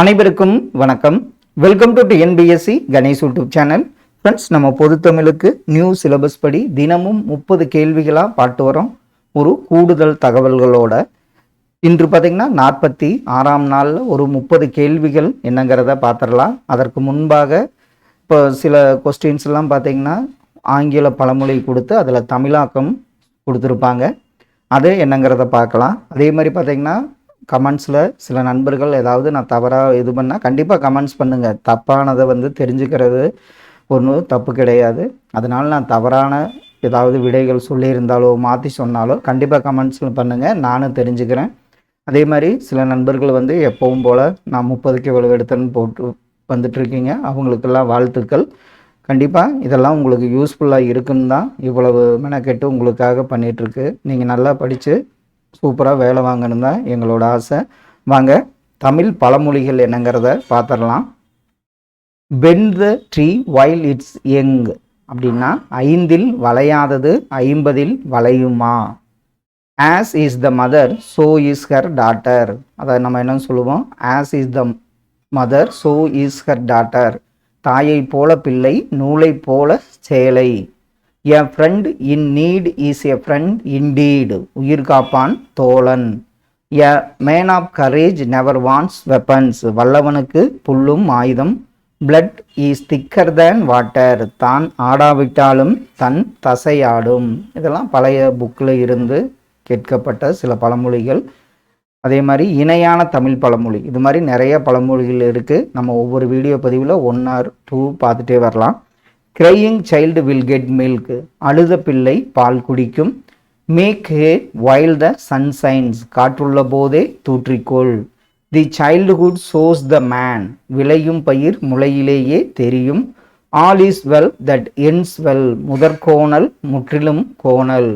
அனைவருக்கும் வணக்கம். Welcome to TNPSC Ganesh YouTube channel friends நம்ம பொதுத்தமிழுக்கு நியூ சிலபஸ் படி தினமும் முப்பது கேள்விகளாக பாட்டு வரோம் ஒரு கூடுதல் தகவல்களோட. இன்று பார்த்தீங்கன்னா நாற்பத்தி ஆறாம் நாளில் ஒரு முப்பது கேள்விகள் என்னங்கிறத பார்த்துடலாம் அதற்கு முன்பாக இப்போ சில கொஸ்டின்ஸ் எல்லாம் பார்த்தீங்கன்னா ஆங்கில பழமொழி கொடுத்து அதில் தமிழாக்கம் கொடுத்துருப்பாங்க. அது என்னங்கிறத பார்க்கலாம் அதே மாதிரி பார்த்தீங்கன்னா கமெண்ட்ஸில் சில நண்பர்கள் ஏதாவது நான் தவறாக இது பண்ணால் கண்டிப்பாக கமெண்ட்ஸ் பண்ணுங்கள் தப்பானதை வந்து தெரிஞ்சுக்கிறது ஒன்றும் தப்பு கிடையாது. அதனால் நான் தவறான ஏதாவது விடைகள் சொல்லியிருந்தாலோ மாற்றி சொன்னாலோ கண்டிப்பாக கமெண்ட்ஸில் பண்ணுங்கள் நானும் தெரிஞ்சுக்கிறேன். அதே மாதிரி சில நண்பர்கள் வந்து எப்பவும் போல் நான் முப்பதுக்கு இவ்வளவு எடுத்தேன்னு போட்டு வந்துட்டுருக்கீங்க. அவங்களுக்கெல்லாம் வாழ்த்துக்கள். கண்டிப்பாக இதெல்லாம் உங்களுக்கு யூஸ்ஃபுல்லாக இருக்குன்னு தான் இவ்வளவு மெனக்கெட்டு உங்களுக்காக பண்ணிகிட்ருக்கு நீங்கள் நல்லா படித்து சூப்பராக வேலை வாங்கணும் தான் எங்களோட ஆசை. வாங்க தமிழ் பழமொழிகள் என்னங்கிறத பார்த்துடலாம் bend the tree while it's young அப்படின்னா ஐந்தில் வளையாதது ஐம்பதில் வளையுமா? As is the mother so is her daughter அதை நம்ம என்ன சொல்லுவோம்? As is the mother so is her daughter தாயை போல பிள்ளை நூலை போல சேலை. A friend in need is a friend indeed உயிர் காப்பான் தோழன். A man of courage never wants weapons வல்லவனுக்கு புல்லும் ஆயுதம். பிளட் இஸ் திக்கர் தேன் வாட்டர் தான் ஆடாவிட்டாலும் தன் தசை ஆடும் இதெல்லாம் பழைய புக்கில் இருந்து கேட்கப்பட்ட சில பழமொழிகள். அதே மாதிரி இணையான தமிழ் பழமொழி. இது மாதிரி நிறைய பழமொழிகள் இருக்குது நம்ம ஒவ்வொரு வீடியோ பதிவில் ஒன் ஆர் டூ பார்த்துட்டே வரலாம். Crying child will get milk அழுத பிள்ளை பால் குடிக்கும். மேக் ஹே வைல் த சன்சைன்ஸ் காற்றுள்ள போதே தூற்றிக்கொள். The childhood shows the man விளையும் பயிர் முளையிலேயே தெரியும். All is well that ends well முதற்கோணல் முற்றிலும் கோணல்.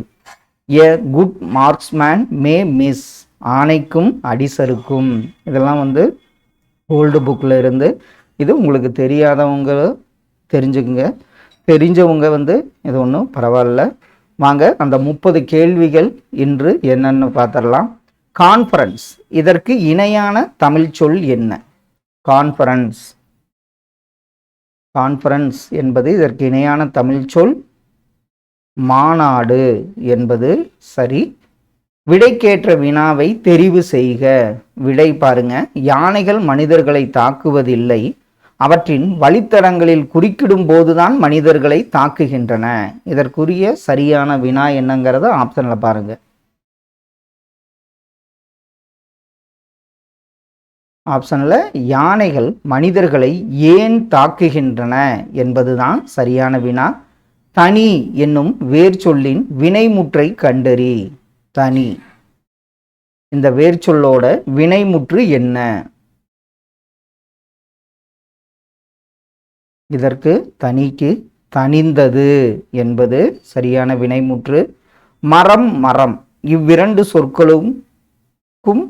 A good marksman may miss ஆணைக்கும் அடிசருக்கும் இதெல்லாம் வந்து ஓல்டு புக்கில் இருந்து. இது உங்களுக்கு தெரியாதவங்க தெரிஞ்சுக்குங்க. தெரிஞ்சவங்க வந்து இது ஒன்றும் பரவாயில்ல. வாங்க அந்த முப்பது கேள்விகள் இன்று என்னன்னு பார்த்துடலாம். கான்ஃபரன்ஸ் இதற்கு இணையான தமிழ் சொல் என்ன? கான்ஃபரன்ஸ் கான்ஃபரன்ஸ் என்பது இதற்கு இணையான தமிழ் சொல். மாநாடு என்பது சரி. விடைக்கேற்ற வினாவை தெரிவு செய்க. விடை பாருங்க. யானைகள் மனிதர்களை தாக்குவதில்லை. அவற்றின் வழித்தடங்களில் குறுக்கிடும் போதுதான் மனிதர்களை தாக்குகின்றன. இதற்குரிய சரியான வினா என்னங்கிறத ஆப்ஷனில் பாருங்க. ஆப்ஷனில் யானைகள் மனிதர்களை ஏன் தாக்குகின்றன என்பதுதான் சரியான வினா. தனி என்னும் வேர் சொல்லின் வினைமுற்றை கண்டறி. தனி. இந்த வேர் சொல்லோட வினைமுற்று என்ன? இதற்கு தனிக்கு தனிந்தது என்பது சரியான வினைமுற்று. மரம் மரம். இவ்விரண்டு சொற்களுக்கும்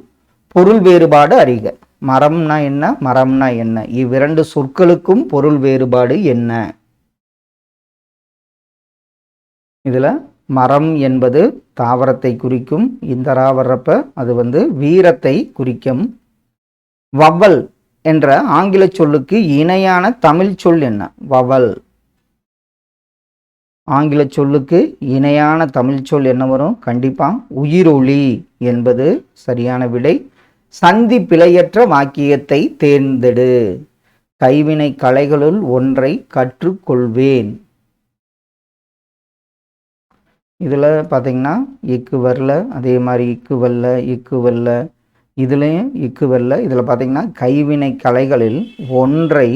பொருள் வேறுபாடு அறிக. மரம்னா என்ன? மரம்னா என்ன? இவ்விரண்டு சொற்களுக்கும் பொருள் வேறுபாடு என்ன? இதில் மரம் என்பது தாவரத்தை குறிக்கும். இந்தரா வர்றப்ப அது வந்து வீரத்தை குறிக்கும். வவ்வல் என்ற ஆங்கில சொல்லுக்கு இணையான தமிழ் சொல் என்ன? வவல். ஆங்கில சொல்லுக்கு இணையான தமிழ் சொல் என்ன வரும்? கண்டிப்பாக உயிரொளி என்பது சரியான விடை. சந்தி பிழையற்ற வாக்கியத்தை தேர்ந்தெடு. கைவினை கலைகளுள் ஒன்றை கற்றுக்கொள்வேன். இதில் பார்த்தீங்கன்னா இக்கு வரல அதே மாதிரி இக்கு வரல இக்கு வரல இதுலேயும் இக்கு இதில் பார்த்தீங்கன்னா கைவினை கலைகளில் ஒன்றை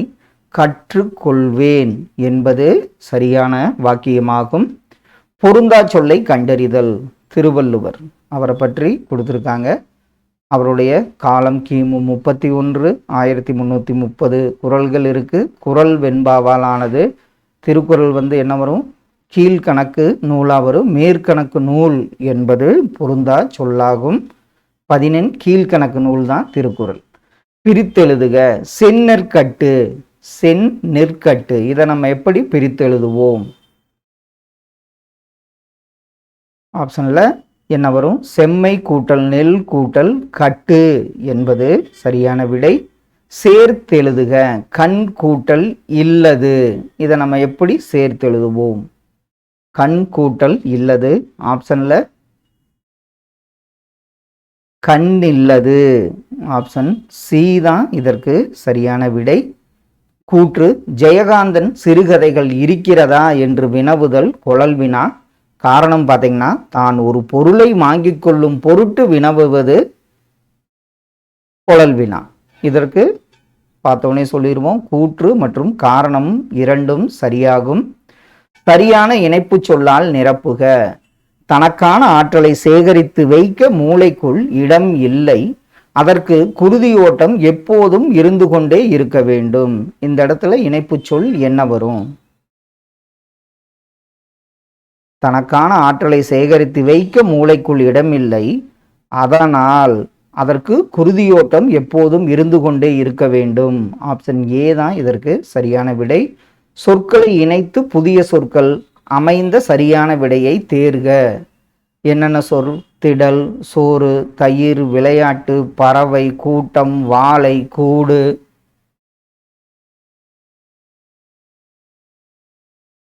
கற்றுக்கொள்வேன் என்பது சரியான வாக்கியமாகும். பொருந்தா சொல்லை கண்டறிதல் திருவள்ளுவர் அவரை பற்றி கொடுத்துருக்காங்க. அவருடைய காலம் கிமு முப்பத்தி ஒன்று ஆயிரத்தி முந்நூற்றி முப்பது குரல்கள் இருக்குது குரல் வெண்பாவால் ஆனது திருக்குறள் வந்து என்ன வரும்? கீழ்கணக்கு நூலாக வரும். மேற்கணக்கு நூல் என்பது பொருந்தா சொல்லாகும். பதினெண் கீழ்கணக்கு நூல் தான் திருக்குறள். பிரித்தெழுதுக. செந்நெற்கட்டு சென் நெற்கட்டு இதை நம்ம எப்படி பிரித்தெழுதுவோம்? ஆப்ஷனில் என்ன வரும்? செம்மை கூட்டல் நெல் கூட்டல் கட்டு என்பது சரியான விடை. சேர்த்தெழுதுக. கண் கூட்டல் இல்லது. இதை நம்ம எப்படி சேர்த்தெழுதுவோம்? கண் கூட்டல் இல்லது. ஆப்ஷன்ல கண் இல்லது. ஆப்ஷன் சி தான் இதற்கு சரியான விடை. கூற்று ஜெயகாந்தன் சிறுகதைகள் இருக்கிறதா? என்று வினவுதல் குழல் வினா. காரணம் பார்த்தீங்கன்னா தான் ஒரு பொருளை வாங்கிக் கொள்ளும் பொருட்டு வினவுவது குழல் வினா. இதற்கு பார்த்தோன்னே சொல்லிடுவோம். கூற்று மற்றும் காரணம் இரண்டும் சரியாகும். சரியான இணைப்பு சொல்லால் நிரப்புக. தனக்கான ஆற்றலை சேகரித்து வைக்க மூளைக்குள் இடம் இல்லை. அதற்கு குருதியோட்டம் எப்போதும் இருந்து கொண்டே இருக்க வேண்டும். இந்த இடத்துல இணைப்பு சொல் என்ன வரும்? தனக்கான ஆற்றலை சேகரித்து வைக்க மூளைக்குள் இடமில்லை அதனால் அதற்கு குருதியோட்டம் எப்போதும் இருந்து கொண்டே இருக்க வேண்டும். ஆப்ஷன் ஏ தான் இதற்கு சரியான விடை. சொற்களை இணைத்து புதிய சொற்கள் அமைந்த சரியான விடையை தேர்க. என்னென்ன சொல்? திடல் சோறு தயிர் விளையாட்டு பறவை கூட்டம் வாழை கூடு.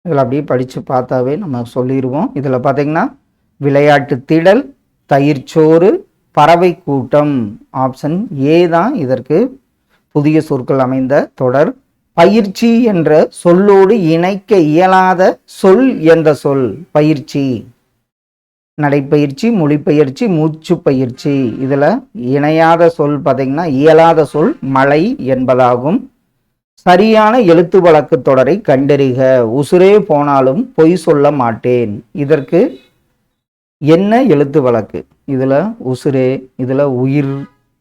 இதில் அப்படியே படித்து பார்த்தாவே நம்ம சொல்லிடுவோம் இதில் பார்த்தீங்கன்னா விளையாட்டு திடல் தயிர் சோறு பறவை கூட்டம். ஆப்ஷன் ஏ தான் இதற்கு புதிய சொற்கள் அமைந்த தொடர். பயிற்சி என்ற சொல்லோடு இணைக்க இயலாத சொல் என்ற சொல். பயிற்சி. நடைப்பயிற்சி மொழிப்பயிற்சி மூச்சு பயிற்சி இதில் இணையாத சொல் பார்த்திங்கன்னா இயலாத சொல் மழை என்பதாகும். சரியான எழுத்து வழக்கு தொடரை கண்டறிக. உசுரே போனாலும் பொய் சொல்ல மாட்டேன். இதற்கு என்ன எழுத்து வழக்கு? இதில் உசுரே இதில் உயிர்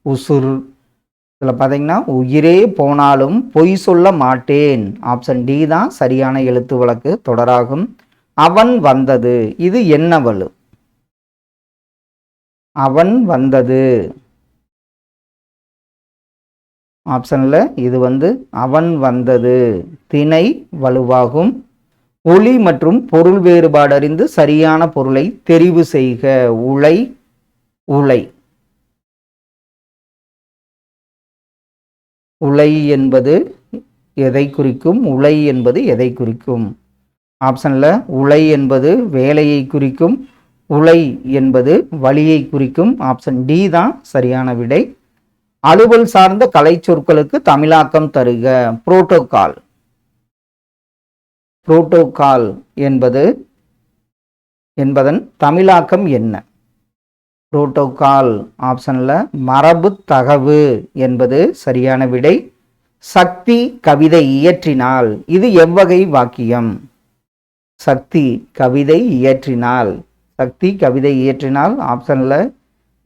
உசுர் இதில் பார்த்தீங்கன்னா உயிரே போனாலும் பொய் சொல்ல மாட்டேன். ஆப்ஷன் டி தான் சரியான எழுத்து வழக்கு தொடராகும். அவன் வந்தது இது என்ன வலு அவன் வந்தது. ஆப்ஷனில் இது வந்து அவன் வந்தது. திணை வலுவாகும். ஒளி மற்றும் பொருள் வேறுபாடு அறிந்து சரியான பொருளை தெரிவு செய்க. உலை உலை உலை என்பது எதை குறிக்கும்? உலை என்பது எதை குறிக்கும்? ஆப்ஷனில் உலை என்பது வேலையை குறிக்கும். உலை என்பது வழியை குறிக்கும். ஆப்ஷன் டி தான் சரியான விடை. அலுவல் சார்ந்த கலை சொற்களுக்கு தமிழாக்கம் தருக. புரோட்டோகால். புரோட்டோகால் என்பது என்பதன் தமிழாக்கம் என்ன? புரோட்டோகால் ஆப்ஷனில் மரபு தகவு என்பது சரியான விடை. சக்தி கவிதை இயற்றினால் இது எவ்வகை வாக்கியம்? சக்தி கவிதை இயற்றினால். சக்தி கவிதை இயற்றினால் ஆப்ஷனில்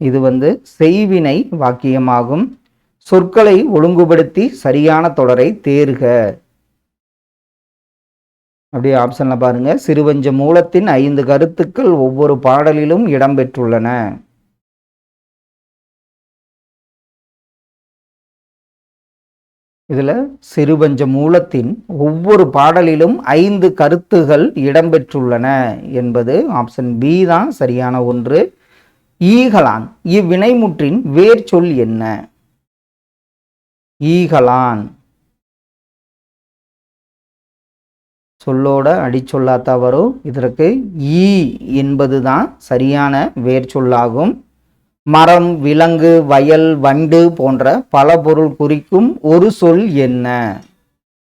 இது வந்து செய்வினை வாக்கியமாகும். சொற்களை ஒழுங்குபடுத்தி சரியான தொடரை தேர்க. அப்படியே ஆப்ஷனில் பாருங்கள் சிறுவஞ்ச மூலத்தின் ஐந்து கருத்துக்கள் ஒவ்வொரு பாடலிலும் இடம்பெற்றுள்ளன. இதில் சிறுபஞ்ச மூலத்தின் ஒவ்வொரு பாடலிலும் ஐந்து கருத்துகள் இடம்பெற்றுள்ளன என்பது ஆப்ஷன் பி தான் சரியான ஒன்று. ஈகலான் இவ்வினைமுற்றின் வேர் சொல் என்ன? ஈகலான். சொல்லோட அடிச்சொல்லாத்தான் வரும். இதற்கு ஈ என்பதுதான் சரியான வேர் சொல்லாகும் மரம் விலங்கு வயல் வண்டு போன்ற பல பொருள் குறிக்கும் ஒரு சொல் என்ன?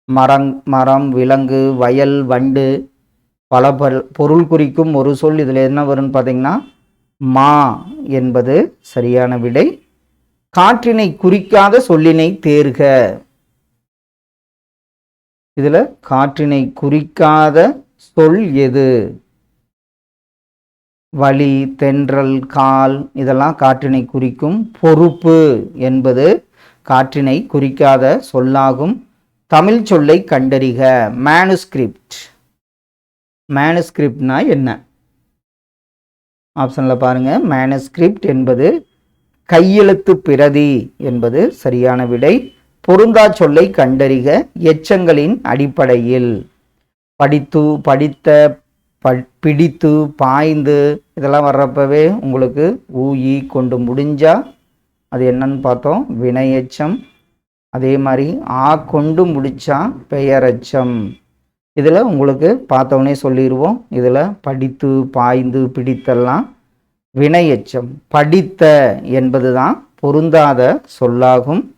மரம் மரம் விலங்கு வயல் வண்டு பல பல்- பொருள் குறிக்கும் ஒரு சொல். இதில் என்ன வரும்னு பார்த்தீங்கன்னா மா என்பது சரியான விடை. காற்றினை குறிக்காத சொல்லினை தேர்க. இதில் காற்றினை குறிக்காத சொல் எது? வலி தென்றல் கால் இதெல்லாம் காற்றினை குறிக்கும் பொறுப்பு என்பது காற்றினை குறிக்காத சொல்லாகும். தமிழ் சொல்லை கண்டறிக. மேனுஸ்கிரிப்ட் மேனுஸ்கிரிப்ட்னா என்ன? ஆப்ஷனில் பாருங்கள் மேனுஸ்கிரிப்ட் என்பது கையெழுத்து பிரதி என்பது சரியான விடை. பொருந்தா சொல்லை கண்டறிக. எச்சங்களின் அடிப்படையில். படித்து படித்த ப- பிடித்து பாய்ந்து இதெல்லாம் வர்றப்பவே உங்களுக்கு ஊ கொண்டு முடிஞ்சால் அது என்னன்னு பார்த்தோம். வினை எச்சம் அதே மாதிரி ஆ கொண்டு முடித்தா பெயரச்சம். இதில் உங்களுக்கு பார்த்தோன்னே சொல்லிடுவோம் இதில் படித்து பாய்ந்து பிடித்தெல்லாம் வினையச்சம். படித்த என்பது தான் பொருந்தாத சொல்லாகும்.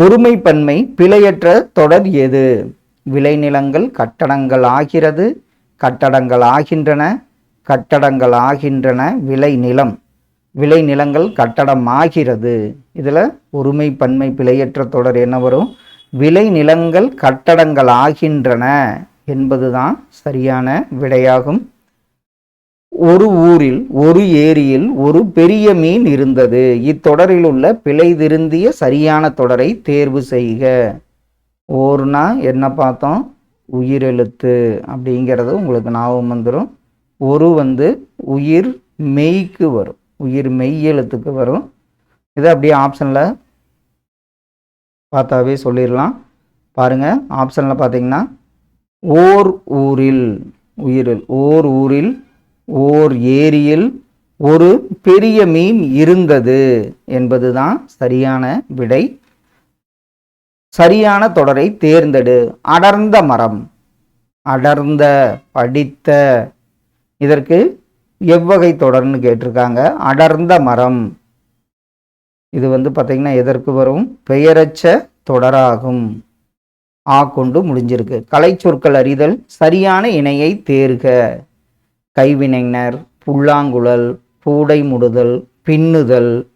ஒருமைப்பன்மை பிழையற்ற தொடர் எது? விளைநிலங்கள் கட்டடங்கள் ஆகிறது. கட்டடங்கள் ஆகின்றன கட்டடங்கள் ஆகின்றன விளை நிலம். விளை நிலங்கள் கட்டடம் ஆகிறது இதில் ஒருமை பன்மை பிழையற்ற தொடர் என்ன வரும்? விளை நிலங்கள் கட்டடங்கள் ஆகின்றன என்பதுதான் சரியான விடையாகும். ஒரு ஊரில் ஒரு ஏரியில் ஒரு பெரிய மீன் இருந்தது. இத்தொடரில் உள்ள பிழை திருந்திய சரியான தொடரை தேர்வு செய்க. ஓர்னா என்ன பார்த்தோம்? உயிரெழுத்து அப்படிங்கிறது உங்களுக்கு ஞாபகம் வந்துடும் ஒரு வந்து உயிர் மெய்க்கு வரும். உயிர் மெய் எழுத்துக்கு வரும். இதை அப்படியே ஆப்ஷனில் பார்த்தாவே சொல்லிடலாம். பாருங்கள் ஆப்ஷனில் பார்த்தீங்கன்னா ஓர் ஊரில் உயிரில் ஓர் ஊரில் ஓர் ஏரியில் ஒரு பெரிய மீன் இருந்தது என்பது தான் சரியான விடை. சரியான தொடரை தேர்ந்தெடு. அடர்ந்த மரம். அடர்ந்த படித்த. இதற்கு எவ்வகை தொடர்னு கேட்டிருக்காங்க. அடர்ந்த மரம். இது வந்து பார்த்திங்கன்னா எதற்கு வரும்? பெயரச்ச தொடராகும். ஆ கொண்டு முடிஞ்சிருக்கு. கலை சொற்கள் அறிதல். சரியான இணையை தேர்க. கைவினைஞர் புல்லாங்குழல் பூடை முடுதல் பின்னுதல்.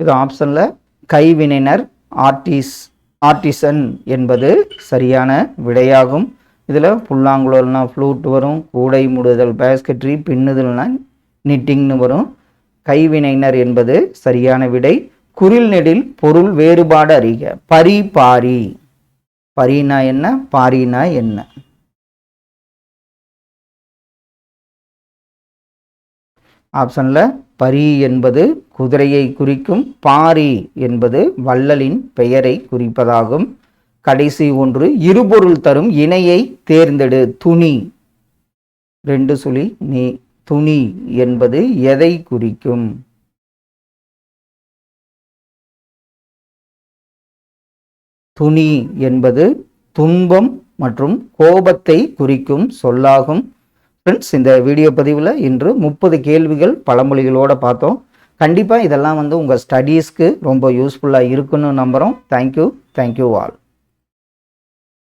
இது ஆப்ஷனில் கைவினைஞர் ஆர்டிஸ் ஆர்டிசன் என்பது சரியான விடையாகும். இதில் புல்லாங்குழல்னா ஃப்ளூட் வரும் கூடை முடுதல் பேஸ்கட்ரி பின்னுதல்னா நிட்டிங்னு வரும். கைவினைஞர் என்பது சரியான விடை. குரில் நெடில் பொருள் வேறுபாடு அறிக. பரி பாரி. பரினா என்ன? பாரினா என்ன? ஆப்ஷனில் பரி என்பது குதிரையை குறிக்கும் பாரி என்பது வள்ளலின் பெயரை குறிப்பதாகும். கடைசி ஒன்று இருபொருள் தரும் இணையை தேர்ந்தெடு துணி. ரெண்டு சுழி நீ துணி என்பது எதை குறிக்கும்? துணி என்பது துன்பம் மற்றும் கோபத்தை குறிக்கும் சொல்லாகும். ஃப்ரெண்ட்ஸ் இந்த வீடியோ பதிவில் இன்று முப்பது கேள்விகள் பழமொழிகளோடு பார்த்தோம். கண்டிப்பாக இதெல்லாம் வந்து உங்கள் ஸ்டடீஸ்க்கு ரொம்ப யூஸ்ஃபுல்லாக இருக்குன்னு நம்புகிறோம் தேங்க்யூ தேங்க்யூ ஆல்